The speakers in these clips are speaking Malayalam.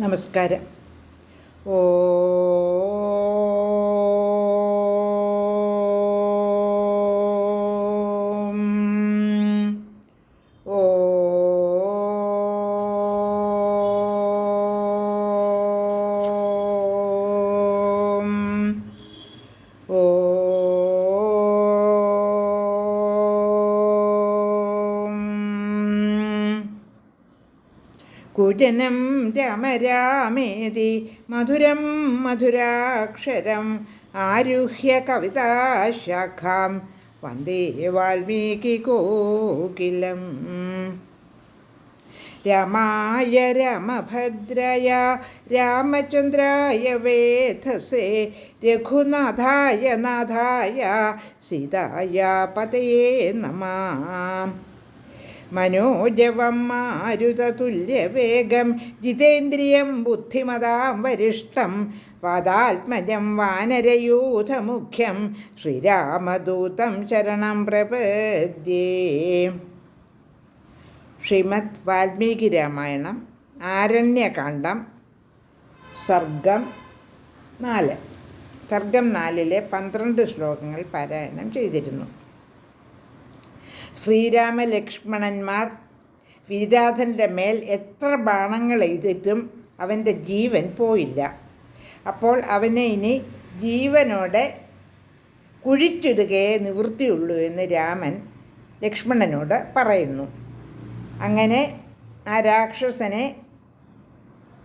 നമസ്കാരം ഓ കുജനം രാമരാമേതി മധുരം മധുരാക്ഷരം ആരുഹ്യ കവിതാശാഖാം വന്ദേ വാൽമീകി കോകിലം. രമായ രമഭദ്രയ രാമചന്ദ്രായ വേധസേ രഘുനാഥായ നാഥായ സീതായ പതയേ നമാം. മനോജവം മാരുതതുല്യവേഗം ജിതേന്ദ്രിയം ബുദ്ധിമതാം വരിഷ്ടം വാദാത്മജം വാനരയൂഥമുഖ്യം ശ്രീരാമദൂതം ശരണം പ്രപദ്യേ. ശ്രീമദ് വാൽമീകി രാമായണം ആരണ്യകാന്ഡം സർഗം നാല്. സർഗം നാലിലെ പന്ത്രണ്ട് ശ്ലോകങ്ങൾ പാരായണം ചെയ്തിരുന്നു. ശ്രീരാമലക്ഷ്മണന്മാർ വിരാധന്റെ മേൽ എത്ര ബാണങ്ങൾ എഴുതിയിട്ടും അവന്റെ ജീവൻ പോയില്ല. അപ്പോൾ അവനെ ഇനി ജീവനോടെ കുഴിച്ചിടുകയെ നിവൃത്തിയുള്ളൂ എന്ന് രാമൻ ലക്ഷ്മണനോട് പറയുന്നു. അങ്ങനെ ആ രാക്ഷസനെ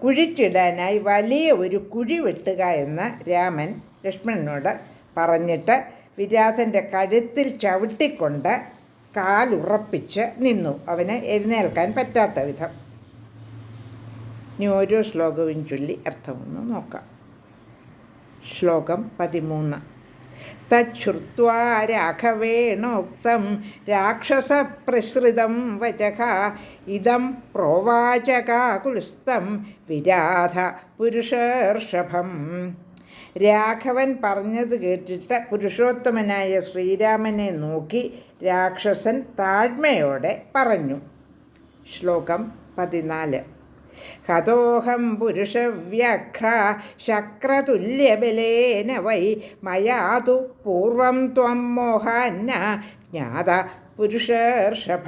കുഴിച്ചിടാനായി വലിയ ഒരു കുഴി വെട്ടുക എന്ന് രാമൻ ലക്ഷ്മണനോട് പറഞ്ഞിട്ട് വിരാധന്റെ കഴുത്തിൽ ചവിട്ടിക്കൊണ്ട് കാലുറപ്പിച്ച് നിന്നു. അവന് എഴുന്നേൽക്കാൻ പറ്റാത്ത വിധം. ഇനി ഓരോ ശ്ലോകവും ചൊല്ലി അർത്ഥമൊന്ന് നോക്കാം. ശ്ലോകം പതിമൂന്ന്. തച്ഛുത്വാ രാഘവേണോക്തം രാക്ഷസപ്രസൃതം വചക ഇതം പ്രോവാചകാകുൽസ്തം വിരാധ പുരുഷർഷഭം. രാഘവൻ പറഞ്ഞത് കേട്ടിട്ട് പുരുഷോത്തമനായ ശ്രീരാമനെ നോക്കി രാക്ഷസൻ താഴ്മയോടെ പറഞ്ഞു. ശ്ലോകം പതിനാല്. ഹതോഹം പുരുഷവ്യഘ്ര ശക്രതുല്യബലേന വൈ മയാതു പൂർവം ത്വം മോഹന്ന ജ്ഞാത പുരുഷർഷഭ.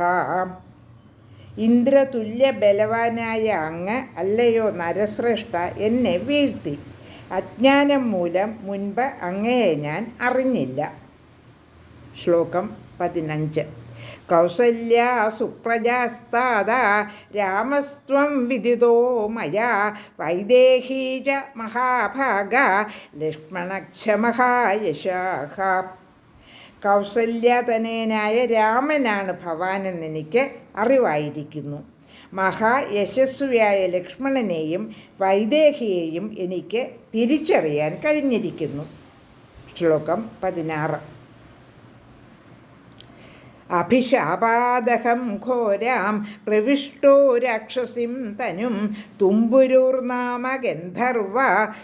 ഇന്ദ്രതുല്യ ബലവാനായ അങ്ങ് അല്ലയോ നരശ്രേഷ്ഠ എന്നെ വീഴ്ത്തി. അജ്ഞാനം മൂലം മുൻപ് അങ്ങയെ ഞാൻ അറിഞ്ഞില്ല. ശ്ലോകം പതിനഞ്ച്. കൗസല്യ സുപ്രജാസ്താത രാമസ്ത്വം വിദിതോ മയാ വൈദേഹീ ച മഹാഭാഗ ലക്ഷ്മണക്ഷ മഹായശാഹ കൗസല്യതനേനായ രാമനാണ് ഭവാനെന്ന് എനിക്ക് അറിവായിരിക്കുന്നു. മഹായശസ്വിയായ ലക്ഷ്മണനെയും വൈദേഹിയെയും എനിക്ക് തിരിച്ചറിയാൻ കഴിഞ്ഞിരിക്കുന്നു. ശ്ലോകം പതിനാറ്. അഭിശാപാദഹം ഘോരാം പ്രവിഷ്ടോ രാക്ഷസിം തനും തുമ്പുരൂർനാമ ഗന്ധർവ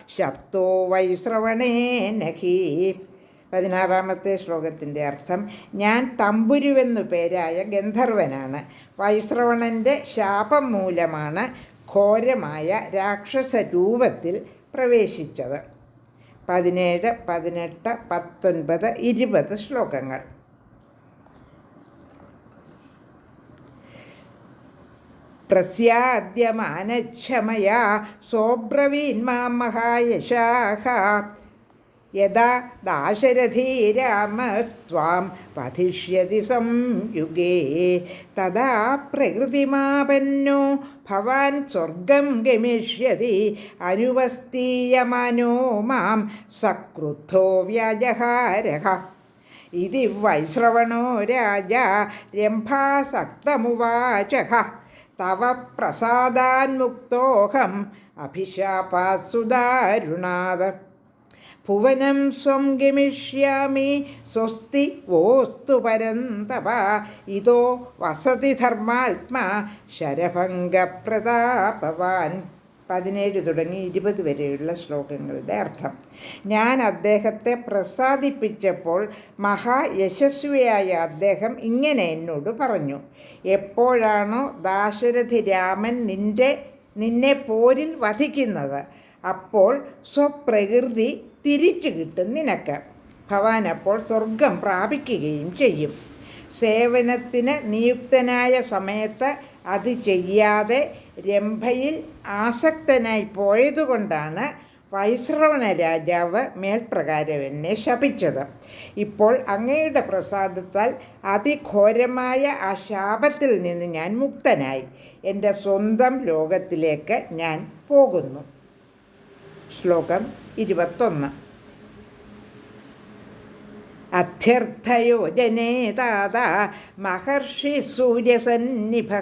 ശബ്ദോ വൈശ്രവണേനഹി പതിനാറാമത്തെ ശ്ലോകത്തിന്റെ അർത്ഥം ഞാൻ തമ്പുരുവെന്നു പേരായ ഗന്ധർവനാണ്. വൈശ്രവണന്റെ ശാപം മൂലമാണ് ഘോരമായ രാക്ഷസ രൂപത്തിൽ പ്രവേശിച്ചത്. പതിനേഴ് പതിനെട്ട് പത്തൊൻപത് ഇരുപത് ശ്ലോകങ്ങൾ. പ്രസ്യാദ്യമാനച്ഛമയാ സോബ്രവീന്മാം മഹായശാഹ യഥാ ദാശരഥീ രാമസ്ത്വാം വധിഷ്യതി സംയുഗേ. തഥാ പ്രകൃതിമാപന്നോ ഭവാൻ സ്വർഗം ഗമിഷ്യതി അനുപസ്ഥീയമാനോ മാം സക്രുദ്ധോ വ്യാജഹാരഹ. ഇതി വൈശ്രവണോ രാജ രംഭാസക്തമുവാച തവ പ്രസാദാന്മുക്തോഹം അഭിശാപാസുദാരുണാത് ഭുവനം സ്വം ഗമിഷ്യാമി സ്വസ്തി വോസ്തു പരന്തവ. ഇതോ വസതി ധർമാത്മാ ശരഭംഗപ്രതാപവാൻ. പതിനേഴ് തുടങ്ങി ഇരുപത് വരെയുള്ള ശ്ലോകങ്ങളുടെ അർത്ഥം. ഞാൻ അദ്ദേഹത്തെ പ്രസാദിപ്പിച്ചപ്പോൾ മഹായശസ്വിയായ അദ്ദേഹം ഇങ്ങനെ എന്നോട് പറഞ്ഞു. എപ്പോഴാണോ ദാശരഥി രാമൻ നിന്റെ നിന്നെ പോരിൽ വധിക്കുന്നത് അപ്പോൾ സ്വപ്രകൃതി തിരിച്ചു കിട്ടും നിനക്ക്. ഭവാൻ അപ്പോൾ സ്വർഗം പ്രാപിക്കുകയും ചെയ്യും. സേവനത്തിന് നിയുക്തനായ സമയത്ത് അത് ചെയ്യാതെ രംഭയിൽ ആസക്തനായി പോയതുകൊണ്ടാണ് വൈശ്രവണ രാജാവ് മേൽപ്രകാരം എന്നെ ശപിച്ചത്. ഇപ്പോൾ അങ്ങയുടെ പ്രസാദത്താൽ അതിഘോരമായ ആ ശാപത്തിൽ നിന്ന് ഞാൻ മുക്തനായി. എന്റെ സ്വന്തം ലോകത്തിലേക്ക് ഞാൻ പോകുന്നു. ശ്ലോകം ഇരുപത്തൊന്ന്. അധ്യർത്ഥയോജനേ താത മഹർഷി സൂര്യസന്നിഭ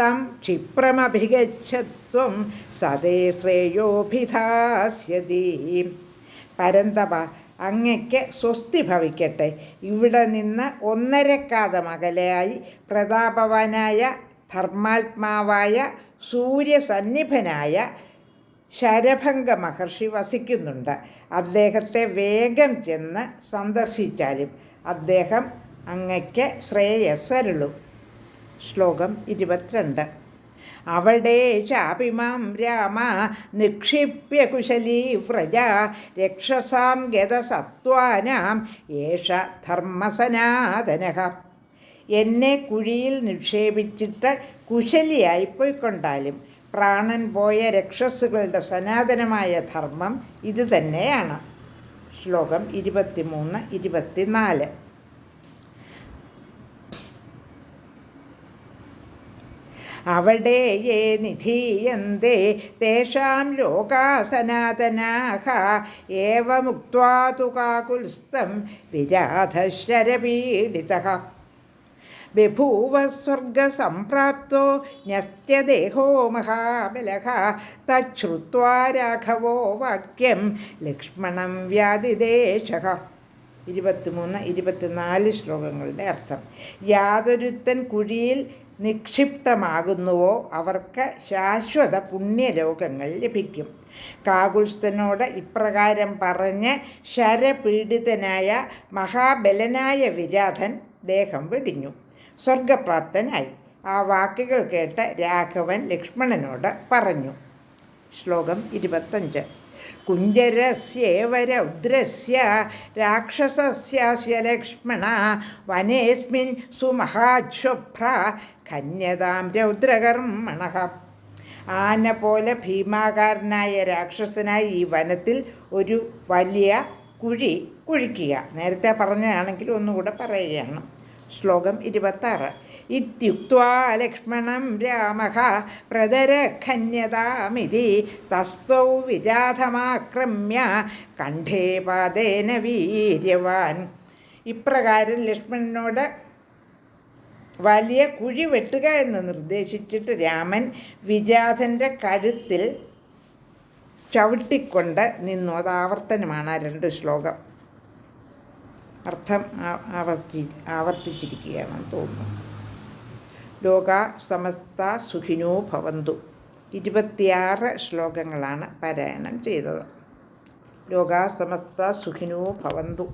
തം ക്ഷിപ്രമഭിഗച്ഛത്വം സതേ ശ്രേയോഭിധാസ്യതി. പരന്തപ അങ്ങയ്ക്ക് സ്വസ്തി ഭവിക്കട്ടെ. ഇവിടെ നിന്ന് ഒന്നരക്കാതം അകലെയായി പ്രതാപവാനായ ധർമാത്മാവായ സൂര്യസന്നിഭനായ ശരഭംഗ മഹർഷി വസിക്കുന്നുണ്ട്. അദ്ദേഹത്തെ വേഗം ചെന്ന് സന്ദർശിച്ചാലും അദ്ദേഹം അങ്ങയ്ക്ക് ശ്രേയസ്സരുളും. ശ്ലോകം ഇരുപത്തിരണ്ട്. അവിടെ ചാപിമാം രാമ നിക്ഷിപ്യ കുശലീ വ്രജ രക്ഷസാം ഗതസത്വാനാം ഏഷ ധർമ്മസനാതന എന്നെ കുഴിയിൽ നിക്ഷേപിച്ചിട്ട് കുശലിയായി പോയിക്കൊണ്ടാലും പ്രാണൻ പോയ രക്ഷസുകളുടെ സനാതനമായ ധർമ്മം ഇതുതന്നെയാണ് ശ്ലോകം ഇരുപത്തിമൂന്ന് ഇരുപത്തിനാല്. അവിടെ യേ നിധീയന്തേ തേഷാം ലോകാസനാതനാഹ. ഏവമുക്വാ തു കാകുൽസ്തം വിരാധശരപീഡിത. ബഭൂവ സ്വർഗസംപ്രാപ്തോ ന്യസ്ത്യദേഹോ മഹാബലഹ. തച്ഛ്രുത്വാ രാഘവോ വാക്യം ലക്ഷ്മണം വ്യാധിദേശ ഇരുപത്തിമൂന്ന് ഇരുപത്തിനാല് ശ്ലോകങ്ങളുടെ അർത്ഥം. യാതൊരുത്തൻ കുഴിയിൽ നിക്ഷിപ്തമാകുന്നുവോ അവർക്ക് ശാശ്വത പുണ്യലോകങ്ങൾ ലഭിക്കും. കാകുൽസ്ഥനോട് ഇപ്രകാരം പറഞ്ഞ് ശരപീഡിതനായ മഹാബലനായ വിരാധൻ ദേഹം വെടിഞ്ഞു. സ്വർഗപ്രാപ്തനായി ആ വാക്കുകൾ കേട്ട് രാഘവൻ ലക്ഷ്മണനോട് പറഞ്ഞു. ശ്ലോകം ഇരുപത്തഞ്ച്. കുഞ്ചരസ്യേവ രൗദ്രസ്യ ലക്ഷ്മണ വനേസ്മിൻ സുമഹാക്ഷുഭ്ര ഖന്യതാം രൗദ്രകർമ്മണ ആന പോലെ ഭീമാകാരനായ രാക്ഷസനായി ഈ വനത്തിൽ ഒരു വലിയ കുഴി കുഴിക്കുക. നേരത്തെ പറഞ്ഞതാണെങ്കിൽ ഒന്നുകൂടെ പറയുകയാണ്. ശ്ലോകം ഇരുപത്താറ്. ഇത്യുക്വാ ലക്ഷ്മണം രാമ പ്രതരഖന്യതാമിതി തസ്തൗ വിരാധമാക്രമ്യ കണ്ഠേ പാദേന വീര്യവാൻ. ഇപ്രകാരം ലക്ഷ്മണനോട് വലിയ കുഴി വെട്ടുക എന്ന് നിർദ്ദേശിച്ചിട്ട് രാമൻ വിരാധന്റെ കഴുത്തിൽ ചവിട്ടിക്കൊണ്ട് നിന്നു. അത് ആവർത്തനമാണ് ആ രണ്ട് ശ്ലോകം. അർത്ഥം ആവർത്തി ആവർത്തിച്ചിരിക്കുകയാണെന്ന് തോന്നുന്നു. ലോക സമസ്ത സുഖിനോ ഭവന്തു. ഇരുപത്തിയാറ് ശ്ലോകങ്ങളാണ് പാരായണം ചെയ്തത്. ലോക സമസ്ത സുഖിനോ ഭവന്തു.